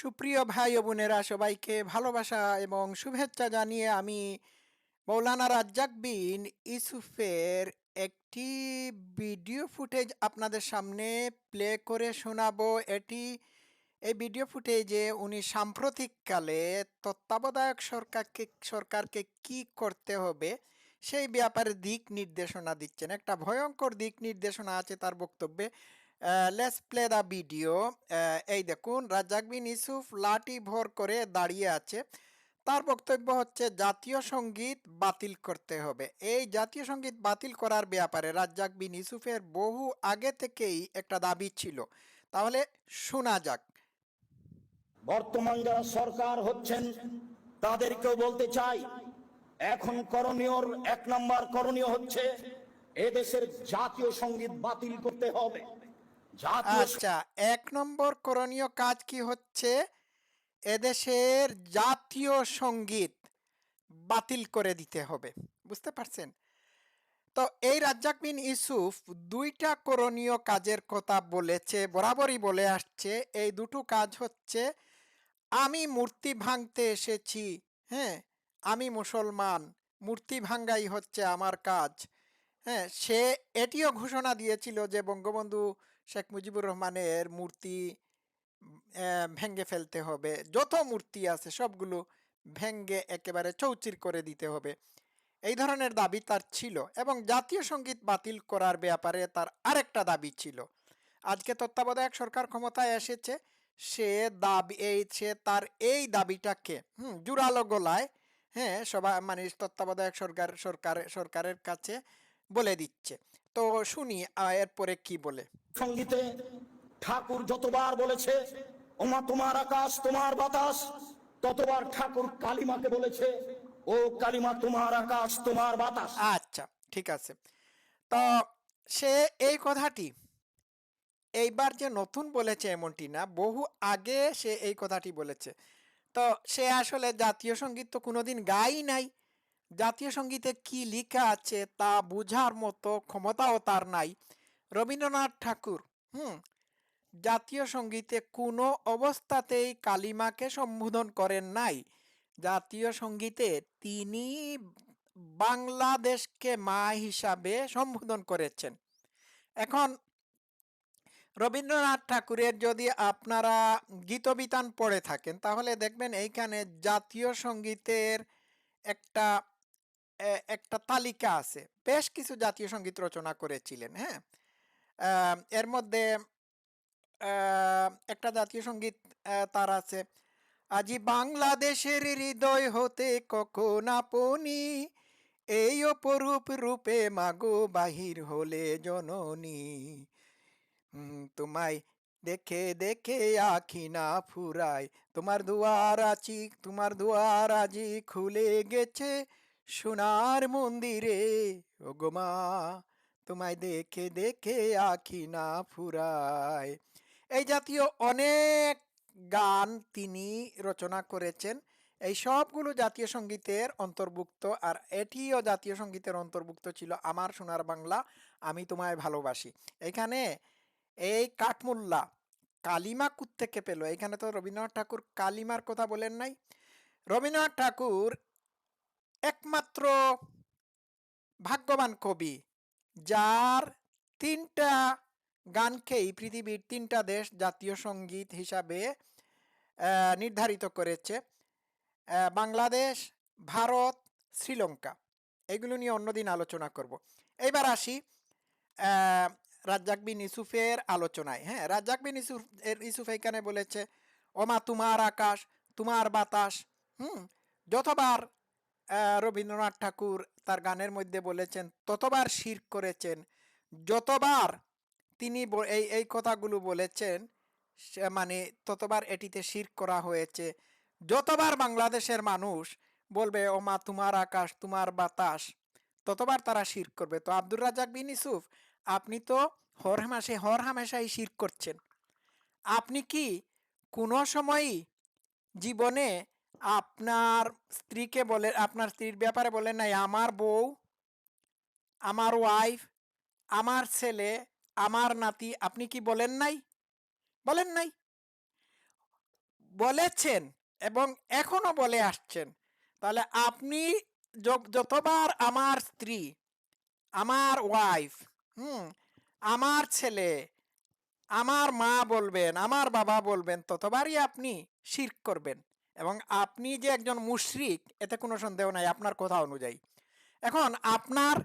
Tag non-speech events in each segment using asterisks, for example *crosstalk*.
সুপ্রিয় ভাই ও বোনেরা, সবাইকে ভালোবাসা এবং শুভেচ্ছা জানিয়ে আমি মৌলানা রাজ্জাক বিন ইসুফের একটি ভিডিও ফুটেজ আপনাদের সামনে প্লে করে শোনাবো। এটি, এই ভিডিও ফুটেজে উনি সাম্প্রতিককালে তত্ত্বাবধায়ক সরকারকে সরকারকে কি করতে হবে সেই ব্যাপারে দিক নির্দেশনা দিচ্ছেন। একটা ভয়ঙ্কর দিক নির্দেশনা আছে তার বক্তব্যে। লেটস প্লে দ্য ভিডিও এই দেখুন রাজ্জাক বিন ইউসুফ লাঠি ভর করে দাঁড়িয়ে আছে। তার বক্তব্য হচ্ছে, জাতীয় সংগীত বাতিল করতে হবে। এই জাতীয় সংগীত বাতিল করার ব্যাপারে রাজ্জাক বিন ইউসুফের বহু আগে থেকেই একটা দাবি ছিল। তাহলে শোনা যাক। বর্তমান যারা সরকার হচ্ছেন, তাদেরকেও বলতে চাই, এখন করণীয় এক নম্বর করণীয় হচ্ছে, এদেশের জাতীয় সংগীত বাতিল করতে হবে। আচ্ছা এক নম্বর করণীয় কাজ কি হচ্ছে? এদেশের জাতীয় সংগীত বাতিল করে দিতে হবে, বুঝতে পারছেন? তো এই রাজ্জাক বিন ইউসুফ দুইটা করণীয় কাজের কথা বলেছে, বরাবরই বলে আসছে। এই দুটো কাজ হচ্ছে, আমি মূর্তি ভাঙতে এসেছি হ্যাঁ? আমি মুসলমান, মূর্তি ভাঙ্গাই হচ্ছে আমার কাজ হ্যাঁ? সে এটিও ঘোষণা দিয়েছিল যে বঙ্গবন্ধু শেখ মুজিবুর রহমানের মূর্তি ভেঙ্গে ফেলতে হবে। যত মূর্তি আছে, সবগুলো ভেঙ্গে একেবারে চৌচির করে দিতে হবে। এই ধরনের দাবি তার ছিল এবং জাতীয় সংগীত বাতিল করার ব্যাপারে তার আরেকটা দাবি ছিল। আজকে তত্ত্বাবধায়ক সরকার ক্ষমতায় এসেছে। সে দাবি, এই সে তার এই দাবিটাকে, হুম জোরালো গলায় হ্যাঁ সবাই মানে তত্ত্বাবধায়ক সরকার সরকার, সরকারের কাছে বলে দিচ্ছে। তো শুনি এরপরে কি বলে? সঙ্গীতে ঠাকুর যতবার বলেছে ওমা তোমার আকাশ তোমার বাতাস ততবার ঠাকুর কালিমাকে বলেছে ও কালিমা তোমার আকাশ তোমার বাতাস। আচ্ছা ঠিক আছে। তো সে এই কথাটি এইবার যে নতুন বলেছে এমনটি না বহু আগে সে এই কথাটি বলেছে। তো সে আসলে জাতীয় সংগীত তো কোনোদিন গাই নাই। জাতীয় সঙ্গীতে কি লেখা আছে তা বোঝার মতো ক্ষমতাও তার নাই। রবীন্দ্রনাথ ঠাকুর, হুম, জাতীয় সঙ্গীতে কোনো অবস্থাতেই কালিমাকে সম্বোধন করেন নাই। জাতীয় সঙ্গীতে তিনি বাংলাদেশকে মা হিসাবে সম্বোধন করেছেন। এখন রবীন্দ্রনাথ ঠাকুরের যদি আপনারা গীতবিতান পড়ে থাকেন, তাহলে দেখবেন এইখানে জাতীয় সঙ্গীতের একটা একটা তালিকা আছে। বেশ কিছু জাতীয় সংগীত রচনা করেছিলেন হ্যাঁ? এর মধ্যে একটা জাতীয় সংগীত তার আছে, আজি বাংলাদেশের হৃদয় হতে কখন আপনি এই অপরূপ রূপে মাগো বাহির হলে জননী? তোমায় দেখে দেখে আখি না ফুরায়, তোমার দুয়ার আছি তোমার দুয়ার আজি খুলে গেছে সোনার মন্দিরে, ওগো মা, তোমায় দেখে দেখে আখি না ফুরায়। এই জাতীয় অনেক গান তিনি রচনা করেছেন। এই সবগুলো জাতীয় সঙ্গীতের অন্তর্ভুক্ত, আর এটিও জাতীয় সঙ্গীতের অন্তর্ভুক্ত ছিল আমার সোনার বাংলা, আমি তোমায় ভালোবাসি। এখানে এই কাঠমুল্লা, কালিমা থেকে পেল। এখানে তো রবীন্দ্রনাথ ঠাকুর কালিমার কথা বলেন নাই। রবীন্দ্রনাথ ঠাকুর একমাত্র ভাগ্যবান কবি, যার তিনটা গানকেই পৃথিবীর তিনটা দেশ জাতীয় সংগীত হিসাবে নির্ধারিত করেছে। বাংলাদেশ, ভারত, শ্রীলঙ্কা। এগুলো নিয়ে অন্যদিন আলোচনা করব। এইবার আসি রাজ্জাক বিন ইউসুফের আলোচনায়। হ্যাঁ রাজ্জাক বিন ইউসুফ, এর ইউসুফ এখানে বলেছে, ওমা, তোমার আকাশ, তোমার বাতাস, হুম, যতবার রবীন্দ্রনাথ ঠাকুর তার গানের মধ্যে বলেছেন, ততবার শির করেছেন, যতবার তিনি এই এই কথাগুলো বলেছেন মানে ততবার এটিতে শির করা হয়েছে, যতবার বাংলাদেশের মানুষ বলবে, ও মা, তোমার আকাশ, তোমার বাতাস, ততবার তারা শির করবে। তো আব্দুর রাজাক বিন ইসুফ আপনি তো হর হামেশে, হর হামেশাই শির করছেন। আপনি কি কোনো সময়ই জীবনে আপনার স্ত্রীকে বলে, আপনার স্ত্রীর ব্যাপারে বলেন নাই, আমার বউ, আমার ওয়াইফ আমার ছেলে, আমার নাতি, আপনি কি বলেন নাই? বলেন নাই। বলেছেন এবং এখনও বলে আসছেন। তাহলে আপনি যতবার আমার স্ত্রী, আমার ওয়াইফ হুম, আমার ছেলে, আমার মা বলবেন, আমার বাবা বলবেন, ততবারই আপনি শিরক করবেন। এবং আপনি যে একজন মুশরিক, এতে কোনো সন্দেহ নাই, আপনার কথা অনুযায়ী। এখন আপনার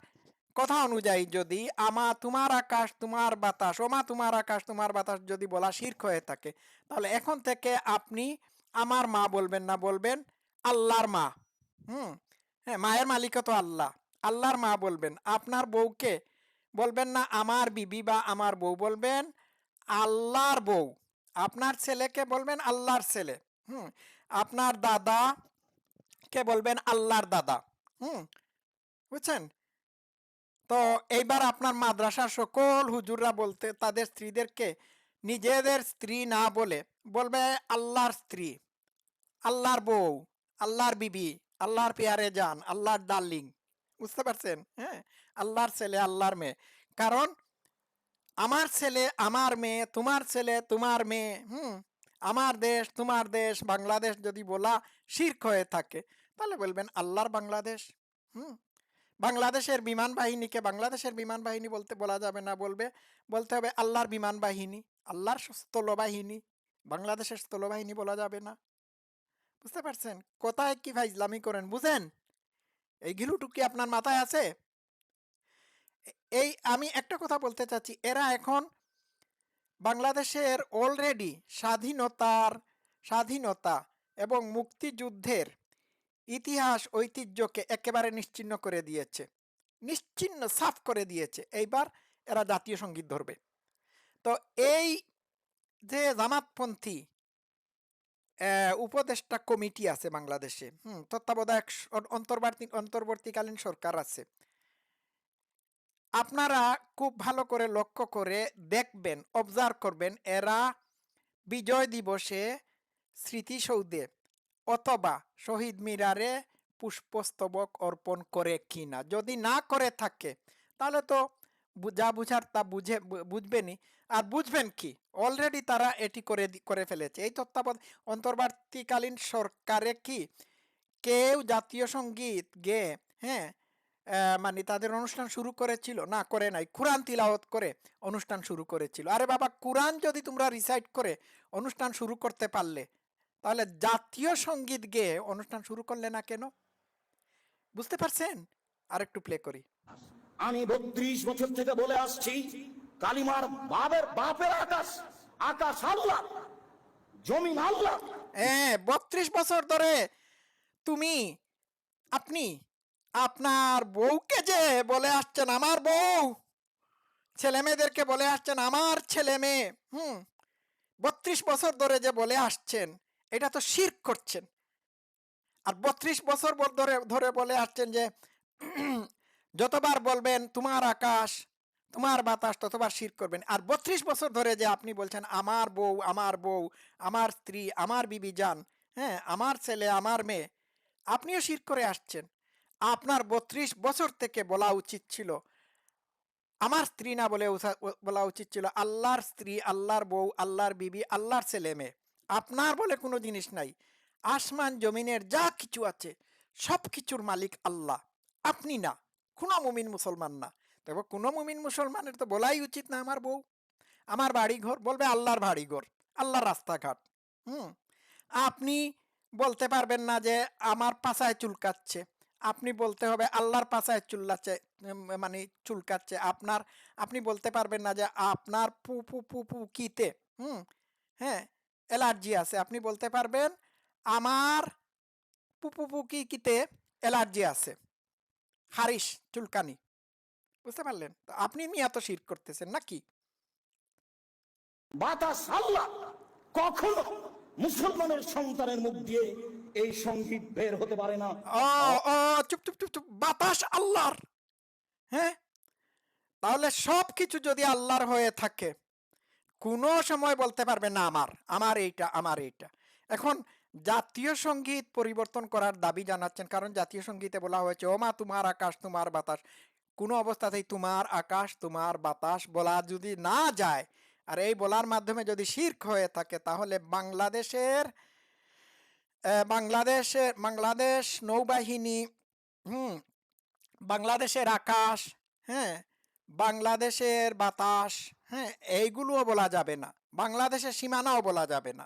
কথা অনুযায়ী যদি আমা তোমার আকাশ, তোমার বাতাস, ওমা তোমার আকাশ, তোমার বাতাস যদি বলা শির্ক হয়ে থাকে, তাহলে এখন থেকে আপনি আমার মা বলবেন না, বলবেন আল্লাহর মা। হুম? হ্যাঁ মায়ের মালিকও তো আল্লাহ। আল্লাহর মা বলবেন। আপনার বউকে বলবেন না, আমার বিবি বা আমার বউ বলবেন, আল্লাহর বউ। আপনার ছেলেকে বলবেন, আল্লাহর ছেলে। হুম? আপনার দাদা, কে বলবেন? আল্লাহর দাদা। হুম, বুঝছেন? তো এইবার আপনার মাদ্রাসার সকল হুজুররা বলতে, তাদের স্ত্রীদেরকে নিজেদের স্ত্রী না বলে, বলবে আল্লাহর স্ত্রী, আল্লাহর বউ, আল্লাহর বিবি, আল্লাহর পেয়ারে যান আল্লাহর ডার্লিং। বুঝতে পারছেন? হ্যাঁ আল্লাহর ছেলে, আল্লাহর মেয়ে। কারণ, আমার ছেলে, আমার মেয়ে, তোমার ছেলে, তোমার মেয়ে, হুম আমার দেশ, তোমার দেশ, বাংলাদেশ যদি বলা শির্ক হয়ে থাকে, তাহলে বলবেন আল্লাহর বাংলাদেশ। হুম। বাংলাদেশের বিমান বাহিনীকে বাংলাদেশের বিমান বাহিনী বলতে বলা যাবে না, বলবে, বলতে হবে আল্লাহর বিমান বাহিনী, আল্লাহর স্থলবাহিনী বাংলাদেশের স্থলবাহিনী বলা যাবে না। বুঝতে পারছেন? কোথায় কি ভাই ইসলামী করেন, বুঝেন? এই ঘিলুটু কি আপনার মাথায় আছে? এই আমি একটা কথা বলতে চাচ্ছি, এরা এখন বাংলাদেশের অলরেডি স্বাধীনতার, স্বাধীনতা এবং মুক্তিযুদ্ধের ইতিহাস ঐতিহ্যকে একেবারে নিশ্চিহ্ন করে দিয়েছে। নিশ্চিহ্ন, সাফ করে দিয়েছে। এইবার এরা জাতীয় সংগীত ধরবে। তো এই যে জামাতপন্থী উপদেষ্টা কমিটি আছে বাংলাদেশে, হুম, তত্ত্বাবধায়ক অন্তর্বর্তী, অন্তর্বর্তীকালীন সরকার আছে। আপনারা খুব ভালো করে লক্ষ্য করে দেখবেন অবজার্ভ করবেন, এরা বিজয় দিবসে স্মৃতিসৌধে অথবা শহীদ মিরারে পুষ্পস্তবক অর্পণ করে কি না যদি না করে থাকে, তাহলে তো যা বুঝার তা বুঝে, বু- বুঝবেনই। আর বুঝবেন কি? অলরেডি তারা এটি করে করে ফেলেছে। এই তত্ত্বাবধান, অন্তর্বর্তীকালীন সরকারে কি? কেউ জাতীয় সংগীত গেয়ে হ্যাঁ মানে তাদের অনুষ্ঠান শুরু করেছিল না করে নাই কোরআন তিলাওয়াত করে অনুষ্ঠান শুরু করেছিল। আরে বাবা কোরআন যদি তোমরা রিসাইট করে অনুষ্ঠান শুরু করতে পারলে তাহলে জাতীয় সংগীত গেয়ে অনুষ্ঠান শুরু করলে না কেন? বুঝতে পারছেন? আর একটু প্লে করি। আমি বত্রিশ বছর থেকে বলে আসছি কালিমার বাবের বাপের আকাশ আকাশ আল্লাহ জমিন আল্লাহ। হ্যাঁ বত্রিশ বছর ধরে তুমি আপনি আপনার বউকে যে বলে আসছেন আমার বউ ছেলে মেয়েদেরকে বলে আসছেন আমার ছেলে মেয়ে হুম, বত্রিশ বছর ধরে যে বলে আসছেন, এটা তো শির করছেন। আর বত্রিশ বছর ধরে ধরে বলে আসছেন যে, *clears throat* যতবার বলবেন তোমার আকাশ, তোমার বাতাস, ততবার শির করবেন। আর বত্রিশ বছর ধরে যে আপনি বলছেন আমার বউ আমার বউ, আমার স্ত্রী, আমার বিবি যান হ্যাঁ আমার ছেলে, আমার মেয়ে, আপনিও শির করে আসছেন। আপনার বত্রিশ বছর থেকে বলা উচিত ছিল। আমার স্ত্রী না বলে বলা উচিত ছিল, আল্লাহর স্ত্রী, আল্লাহর বউ, আল্লাহর বিবি, আল্লাহর ছেলে মেয়ে। আপনার বলে কোনো জিনিস নাই। আসমান, জমিনের যা কিছু আছে, সব কিছুর মালিক আল্লাহ। আপনি না, কোনো মুমিন মুসলমান না। দেখো, কোনো মুমিন মুসলমানের তো বলাই উচিত না আমার বউ। আমার বাড়ি ঘর বলবে আল্লাহর বাড়ি ঘর আল্লাহর রাস্তাঘাট। হুম, আপনি বলতে পারবেন না যে আমার পাছায় চুলকাচ্ছে। আপনি বলতে হবে আল্লাহর পাশায় চুল্লাচ্ছে মানে চুলকাচ্ছে। আপনার, আপনি বলতে পারবেন না যে আপনার পু পু পু পু, কিতে, হুম? হ্যাঁ অ্যালার্জি আছে। আপনি বলতে পারবেন আমার পু পু পু, কি, কিতে অ্যালার্জি আছে। হারিস চুলকানি। বুঝতে পারলেন? তো আপনি মিয়া তো শির করতেছেন নাকি? বাতাস আল্লাহ কখনো মুসলমানের সন্তানের মুখ দিয়ে এই সংগীত বের হতে পারে না। ও চুপ চুপ চুপ চুপ। বাতাস আল্লাহর। হ্যাঁ? তাহলে সব কিছু যদি আল্লাহর হয়ে থাকে, কোনো সময় বলতে পারবে না আমার আমার এইটা আমার এইটা। এখন জাতীয় সংগীত পরিবর্তন করার দাবি জানাচ্ছেন, কারণ জাতীয় সঙ্গীতে বলা হয়েছে ও মা তোমার আকাশ, তোমার বাতাস। কোনো অবস্থাতেই তোমার আকাশ, তোমার বাতাস বলা যদি না যায়, আর এই বলার মাধ্যমে যদি শির্ক হয়ে থাকে, তাহলে বাংলাদেশের বাংলাদেশে, বাংলাদেশ নৌবাহিনী, হুম, বাংলাদেশের আকাশ হ্যাঁ বাংলাদেশের বাতাস হ্যাঁ এইগুলোও বলা যাবে না। বাংলাদেশের সীমানাও বলা যাবে না।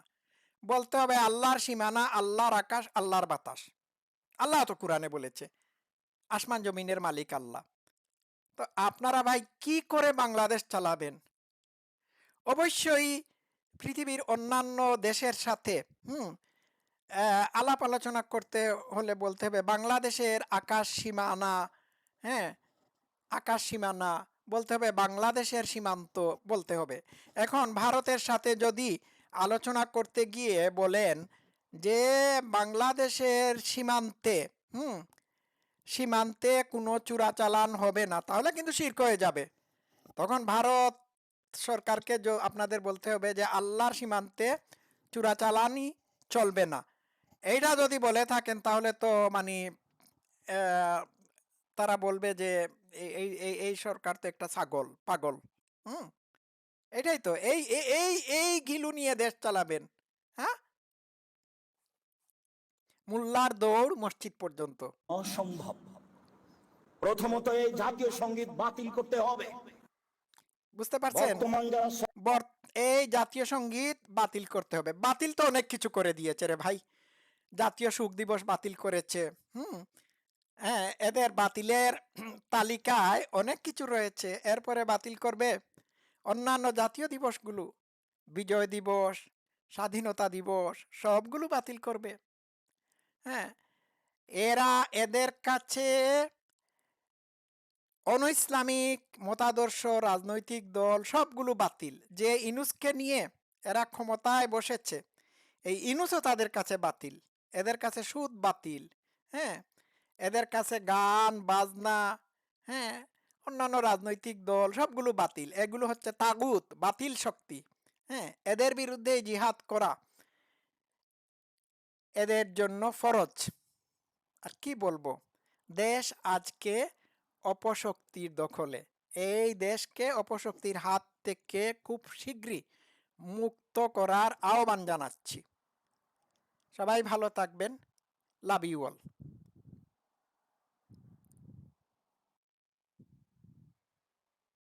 বলতে হবে আল্লাহর সীমানা, আল্লাহর আকাশ, আল্লাহর বাতাস। আল্লাহ তো কোরআনে বলেছে, আসমান জমিনের মালিক আল্লাহ। তো আপনারা ভাই কি করে বাংলাদেশ চালাবেন? অবশ্যই পৃথিবীর অন্যান্য দেশের সাথে, হুম আলাপ আলোচনা করতে হলে বলতে হবে বাংলাদেশের আকাশ সীমানা হ্যাঁ? আকাশ সীমানা, বলতে হবে বাংলাদেশের সীমান্ত বলতে হবে। এখন ভারতের সাথে যদি আলোচনা করতে গিয়ে বলেন যে বাংলাদেশের সীমান্তে, হুম? সীমান্তে কোনো চূড়াচালান হবে না, তাহলে কিন্তু শির্ক হয়ে যাবে। তখন ভারত সরকারকে আপনাদের বলতে হবে যে আল্লাহর সীমান্তে চূড়াচালানই চলবে না। এইটা যদি বলে থাকেন তাহলে তো মানে তারা বলবে যে এই- এই সরকার তো একটা ছাগল পাগল। হুম? এটাই তো। এই এই এই গিলু নিয়ে দেশ চালাবেন হ্যাঁ? মোল্লার দৌড় মসজিদ পর্যন্ত। অসম্ভব। প্রথমত এই জাতীয় সংগীত বাতিল করতে হবে। বুঝতে পারছেন? এই জাতীয় সংগীত বাতিল করতে হবে। বাতিল তো অনেক কিছু করে দিয়েছে রে ভাই। জাতীয় সুখ দিবস বাতিল করেছে। হুম হ্যাঁ এদের বাতিলের *clears throat* তালিকায় অনেক কিছু রয়েছে। এরপরে বাতিল করবে অন্যান্য জাতীয় দিবসগুলো। বিজয় দিবস, স্বাধীনতা দিবস, সবগুলো বাতিল করবে। হ্যাঁ এরা এদের কাছে অনইসলামিক মতাদর্শ, রাজনৈতিক দল, সবগুলো বাতিল। যে ইনুসকে নিয়ে এরা ক্ষমতায় বসেছে, এই ইনুসও তাদের কাছে বাতিল। এদের কাছে সুদ বাতিল হ্যাঁ? এদের কাছে গান, বাজনা হ্যাঁ? অন্যান্য রাজনৈতিক দল সবগুলো বাতিল। এগুলো হচ্ছে তাগুত, বাতিল শক্তি হ্যাঁ? এদের বিরুদ্ধে জিহাদ করা, এদের জন্য ফরজ। আর কি বলব? দেশ আজকে অপশক্তির দখলে। এই দেশকে অপশক্তির হাত থেকে খুব শীঘ্রই মুক্ত করার আহ্বান জানাচ্ছি। সবাই ভালো থাকবেন। Love you all